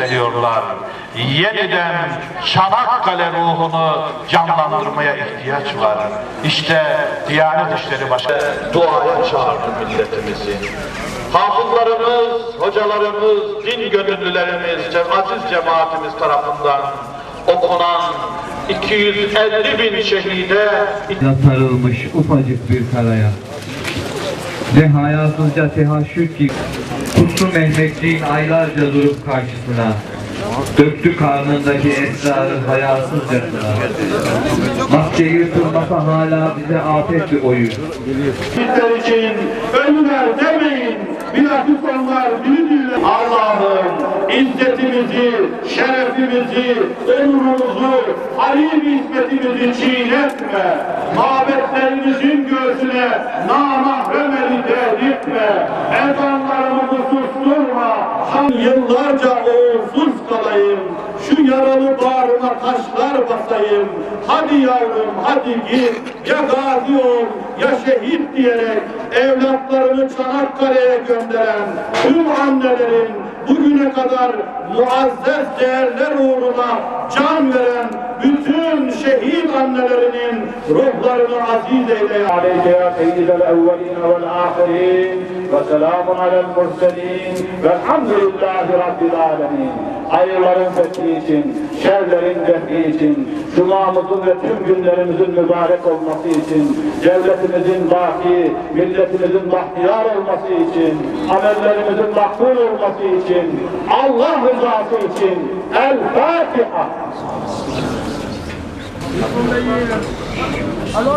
ediyorlar. Yeniden Çanakkale ruhunu canlandırmaya ihtiyaç var. İşte Diyanet İşleri Başkanı duaya çağırdı milletimizi. Hafızlarımız, hocalarımız, din gönüllülerimiz, aziz cemaatimiz tarafından okunan 250 bin şehide sarılmış ufacık bir karaya. Ve hayasızca tehaşüt gibi kutlu Mehmetçiğin aylarca durup karşısına döktü karnındaki esrarı hayasızcasına. Maske yırtılmasa hala bize afet bir oyun. Bizler için ölüler demeyin. Bilakis onlar birbirine Allah'ım izzetimizi, şerefimizi, onurumuzu, alim hizmetimizi çiğnetme. Mabetlerimizin göğsüne namahremeli etme. Ezanlarımızı susturma. Han yıllarca uğursuz kalayım. Şu yaralı bağrıma taşlar basayım. Hadi yavrum hadi git. Ya gazi ol ya şehit diyerek evlatlarını Çanakkale'ye gönderen tüm annelerin bugüne kadar muazzez değerler uğruna can veren bütün şehit annelerinin ruhlarını aziz eyle. Aleyke ya seyyidel evvelin vel ahirin ve selamun alel murselin velhamdülillahi rabbil alemin. Hayırların fethi için, şerlerin defi için, cumamızın ve tüm günlerimizin mübarek olması için, devletimizin baki, milletimizin bahtiyar olması için, amellerimizin makbul olması için, Allah rızası için El Fatiha. Alo.